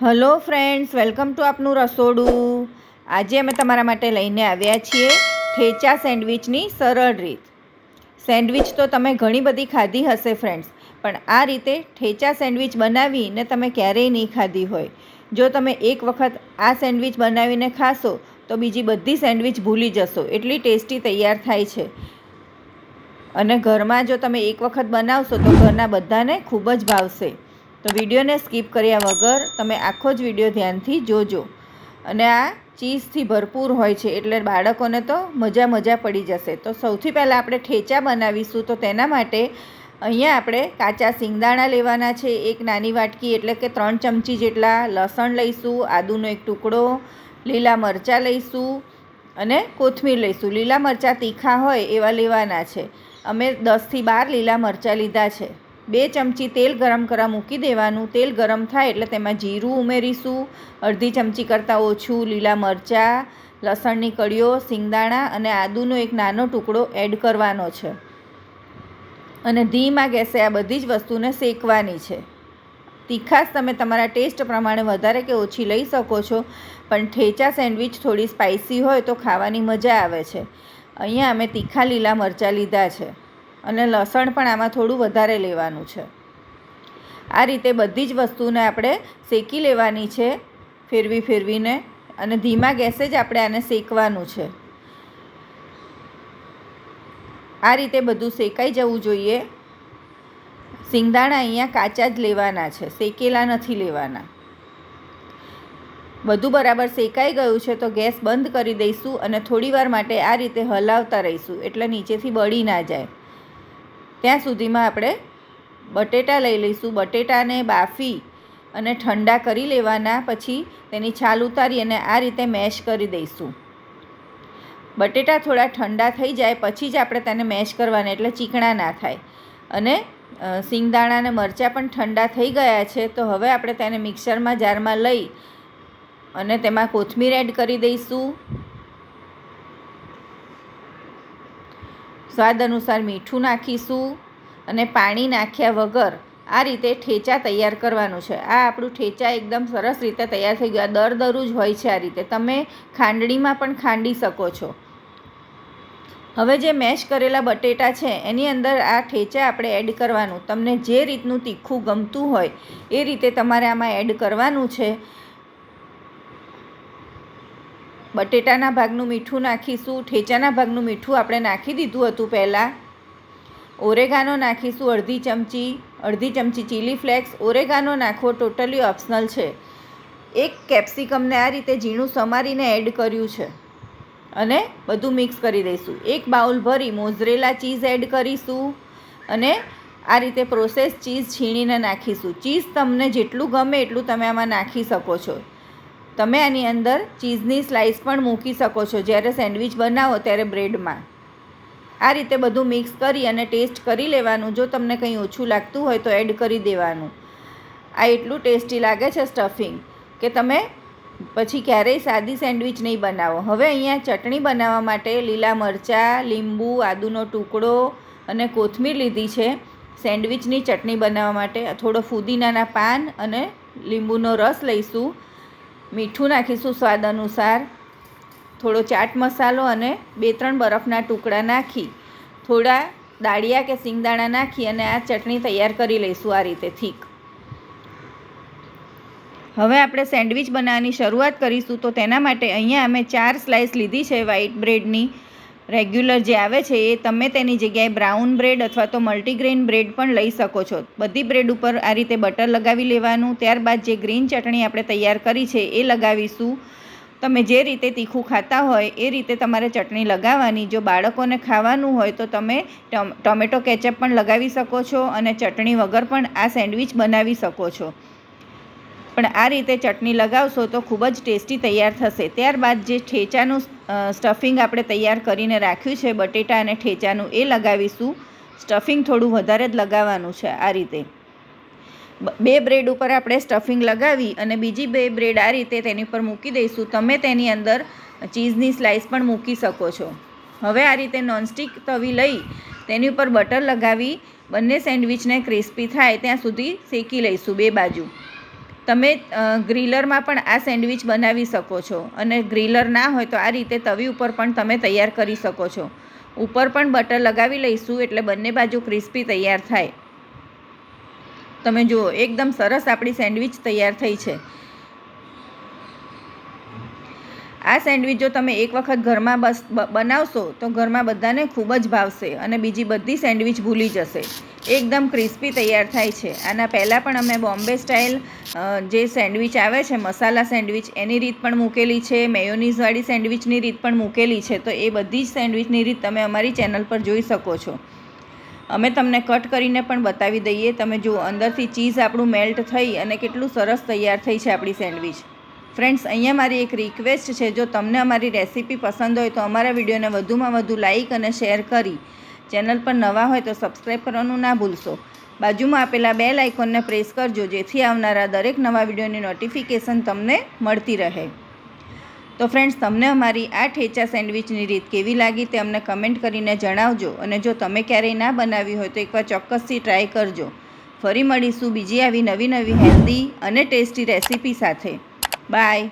Hello friends, welcome to આપનું રસોડું. આજે અમે તમારા માટે લઈને આવ્યા છીએ ઠેચા સેન્ડવિચની સરળ રીત. સેન્ડવિચ તો તમે ઘણી બધી ખાધી હશે ફ્રેન્ડ્સ, પણ આ રીતે ઠેચા સેન્ડવિચ બનાવીને તમે ક્યારેય નહીં ખાધી હોય. જો તમે એક વખત આ સેન્ડવિચ બનાવીને ખાશો, તો બીજી બધી સેન્ડવિચ ભૂલી જશો. એટલી ટેસ્ટી તૈયાર થાય છે. અને ઘરમાં જો તમે એક વખત બનાવશો, તો ઘરના બધાને ખૂબ જ ભાવશે. તો વિડીયોને સ્કીપ કર્યા વગર તમે આખો જ વીડિયો ધ્યાનથી જોજો. અને આ ચીઝથી ભરપૂર હોય છે, એટલે બાળકોને તો મજા મજા પડી જશે. તો સૌથી પહેલાં આપણે ઠેચા બનાવીશું, તો તેના માટે અહીંયા આપણે કાચા સિંગદાણા લેવાના છે, એક નાની વાટકી, એટલે કે ત્રણ ચમચી જેટલા લસણ લઈશું, આદુનો એક ટુકડો, લીલા મરચાં લઈશું અને કોથમીર લઈશું. લીલા મરચાં તીખા હોય એવા લેવાના છે. અમે દસથી બાર લીલા મરચાં લીધા છે. બે ચમચી તેલ ગરમ કરવા મૂકી દેવાનું. તેલ ગરમ થાય એટલે તેમાં જીરું ઉમેરીશું. અડધી ચમચી કરતાં ઓછું લીલા મરચાં, લસણની કળીઓ, સિંગદાણા અને આદુનો એક નાનો ટુકડો એડ કરવાનો છે. અને ધીમા ગેસે આ બધી જ વસ્તુને શેકવાની છે. તીખાશ તમે તમારા ટેસ્ટ પ્રમાણે વધારે કે ઓછી લઈ શકો છો, પણ ઠેચા સેન્ડવિચ થોડી સ્પાઇસી હોય તો ખાવાની મજા આવે છે. અહીંયા અમે તીખા લીલા મરચાં લીધા છે. અને લસણ પણ આમાં થોડું વધારે લેવાનું છે. આ રીતે બધી જ વસ્તુને આપણે શેકી લેવાની છે, ફેરવી ફેરવીને અને ધીમા ગેસે જ આપણે આને શેકવાનું છે. આ રીતે બધું શેકાઈ જવું જોઈએ. સિંગદાણા અહીંયા કાચા જ લેવાના છે, શેકેલા નથી લેવાના. બધું બરાબર શેકાઈ ગયું છે તો ગેસ બંધ કરી દઈશું અને થોડીવાર માટે આ રીતે હલાવતા રહીશું, એટલે નીચેથી બળી ના જાય. ત્યાં સુધીમાં આપણે બટેટા લઈ લઈશું. બટેટાને બાફી અને ઠંડા કરી લેવાના. પછી તેની છાલ ઉતારી અને આ રીતે મેશ કરી દઈશું. બટેટા થોડા ઠંડા થઈ જાય પછી જ આપણે તેને મેશ કરવાના એટલે ચીકણા ના થાય. અને સિંગદાણા અને મરચાં પણ ઠંડા થઈ ગયા છે તો હવે આપણે તેને મિક્સરમાં જારમાં લઈ અને તેમાં કોથમીર એડ કરી દઈશું. સ્વાદ અનુસાર મીઠું નાખીશું અને પાણી નાખ્યા વગર આ રીતે ઠેચા તૈયાર કરવાનું છે. આ આપણું ઠેચા એકદમ સરસ રીતે તૈયાર થઈ ગયું. દર દરું હોય છે આ રીતે. તમે ખાંડણીમાં પણ ખાંડી શકો છો. હવે જે મેશ કરેલા બટેટા છે, એની અંદર આ ઠેચા આપણે એડ કરવાનું. તમને જે રીતનું તીખું ગમતું હોય એ રીતે તમારે આમાં એડ કરવાનું છે. બટેટાના ભાગનું મીઠું નાખીશું, ઠેચાના ભાગનું મીઠું આપણે નાખી દીધું હતું પહેલાં. ઓરેગાનો નાખીશું અડધી ચમચી અડધી ચમચી ચીલી ફ્લેક્સ ઓરેગાનો નાખવો ટોટલી ઓપ્શનલ છે. એક કેપ્સિકમને આ રીતે ઝીણું સમારીને એડ કર્યું છે. અને બધું મિક્સ કરી દઈશું. એક બાઉલ ભરી મોઝરેલા ચીઝ એડ કરીશું અને આ રીતે પ્રોસેસ ચીઝ છીણીને નાખીશું. ચીઝ તમને જેટલું ગમે એટલું તમે આમાં નાખી શકો છો. તમે આની અંદર ચીઝની સ્લાઇસ પણ મૂકી શકો છો. જ્યારે સેન્ડવિચ બનાવો ત્યારે બ્રેડમાં. આ રીતે બધું મિક્સ કરી અને ટેસ્ટ કરી લેવાનું. જો તમને કંઈ ઓછું લાગતું હોય તો એડ કરી દેવાનું. આ એટલું ટેસ્ટી લાગે છે સ્ટફિંગ કે તમે પછી ક્યારેય સાદી સેન્ડવિચ નહીં બનાવો. હવે અહીંયા ચટણી બનાવવા માટે લીલા મરચાં, લીંબુ, આદુનો ટુકડો અને કોથમીર લીધી છે. સેન્ડવિચની ચટણી બનાવવા માટે થોડો ફુદીનાના પાન અને લીંબુનો રસ લઈશું. મીઠું નાખીશું સ્વાદ અનુસાર. થોડો ચાટ મસાલો અને બે ત્રણ બરફના ટુકડા નાખી. થોડા દાળિયા કે સિંગદાણા નાખી અને આ ચટણી તૈયાર કરી લઈશું આ રીતે થીક હવે આપણે સેન્ડવિચ બનાવવાની શરૂઆત કરીશું તો તેના માટે અહીંયા અમે ચાર સ્લાઇસ લીધી છે વ્હાઈટ બ્રેડની. રેગ્યુલર જે આવે છે એ તમે તેની જગ્યાએ બ્રાઉન બ્રેડ અથવા તો મલ્ટીગ્રેન બ્રેડ પણ લઈ શકો છો. બધી બ્રેડ ઉપર આ રીતે બટર લગાવી લેવાનું. ત્યારબાદ જે ગ્રીન ચટણી આપણે તૈયાર કરી છે એ લગાવીશું. તમે જે રીતે તીખું ખાતા હોય એ રીતે તમારે ચટણી લગાવવાની. જો બાળકોને ખાવાનું હોય તો તમે ટોમેટો કેચઅપ પણ લગાવી શકો છો અને ચટણી વગર પણ આ સેન્ડવિચ બનાવી શકો છો. પણ આ રીતે ચટણી લગાવશો તો ખૂબ જ ટેસ્ટી તૈયાર થશે. ત્યારબાદ જે ઠેચાનું સ્ટફિંગ આપણે તૈયાર કરીને રાખ્યું છે, બટેટા અને ઠેચાનું, એ લગાવીશું. સ્ટફિંગ થોડું વધારે જ લગાવવાનું છે આ રીતે. બે બ્રેડ ઉપર આપણે સ્ટફિંગ લગાવી અને બીજી બે બ્રેડ આ રીતે તેની ઉપર મૂકી દઈશું. તમે તેની અંદર ચીઝની સ્લાઇસ પણ મૂકી શકો છો. હવે આ રીતે નોનસ્ટિક તવી લઈ તેની ઉપર બટર લગાવી, બંને સેન્ડવિચને ક્રિસ્પી થાય ત્યાં સુધી શેકી લઈશું બે બાજુ. તમે ગ્રીલરમાં પણ આ સેન્ડવિચ બનાવી શકો છો. અને ગ્રીલર ના હોય તો આ રીતે તવી ઉપર પણ તમે તૈયાર કરી શકો છો. ઉપર પણ બટર લગાવી લઈશું એટલે બંને બાજુ ક્રિસ્પી તૈયાર થાય. તમે જુઓ, એકદમ સરસ આપણી સેન્ડવિચ તૈયાર થઈ છે. આ સેન્ડવિચ જો તમે એક વખત ઘરમાં બસ બનાવશો, તો ઘરમાં બધાને ખૂબ જ ભાવશે અને બીજી બધી સેન્ડવિચ ભૂલી જશે. એકદમ ક્રિસ્પી તૈયાર થાય છે. આના પહેલાં પણ અમે બોમ્બે સ્ટાઇલ જે સેન્ડવિચ આવે છે, મસાલા સેન્ડવિચ, એની રીત પણ મૂકેલી છે. મેયોનીઝવાળી સેન્ડવિચની રીત પણ મૂકેલી છે. તો એ બધી જ સેન્ડવિચની રીત તમે અમારી ચેનલ પર જોઈ શકો છો. અમે તમને કટ કરીને પણ બતાવી દઈએ. તમે જુઓ, અંદરથી ચીઝ આપણું મેલ્ટ થઈ અને કેટલું સરસ તૈયાર થઈ છે આપણી સેન્ડવિચ. ફ્રેન્ડ્સ અહીંયા મારી એક રિક્વેસ્ટ છે, જો તમને અમારી રેસીપી પસંદ હોય તો અમારા વિડીયોને વધુમાં વધુ લાઇક અને શેર કરી. ચેનલ પર નવા હોય તો સબસ્ક્રાઈબ કરવાનું ના ભૂલશો. બાજુમાં આપેલા બે લાઇકોનને પ્રેસ કરજો, જેથી આવનારા દરેક નવા વિડીયોની નોટિફિકેશન તમને મળતી રહે. તો ફ્રેન્ડ્સ તમને અમારી આ ઠેચા સેન્ડવિચની રીત કેવી લાગી તે અમને કમેન્ટ કરીને જણાવજો અને જો તમે ક્યારેય ના બનાવી હોય તો એકવાર ચોક્કસથી ટ્રાય કરજો. ફરી મળીશું બીજી આવી નવી નવી હેલ્ધી અને ટેસ્ટી રેસીપી સાથે. Bye.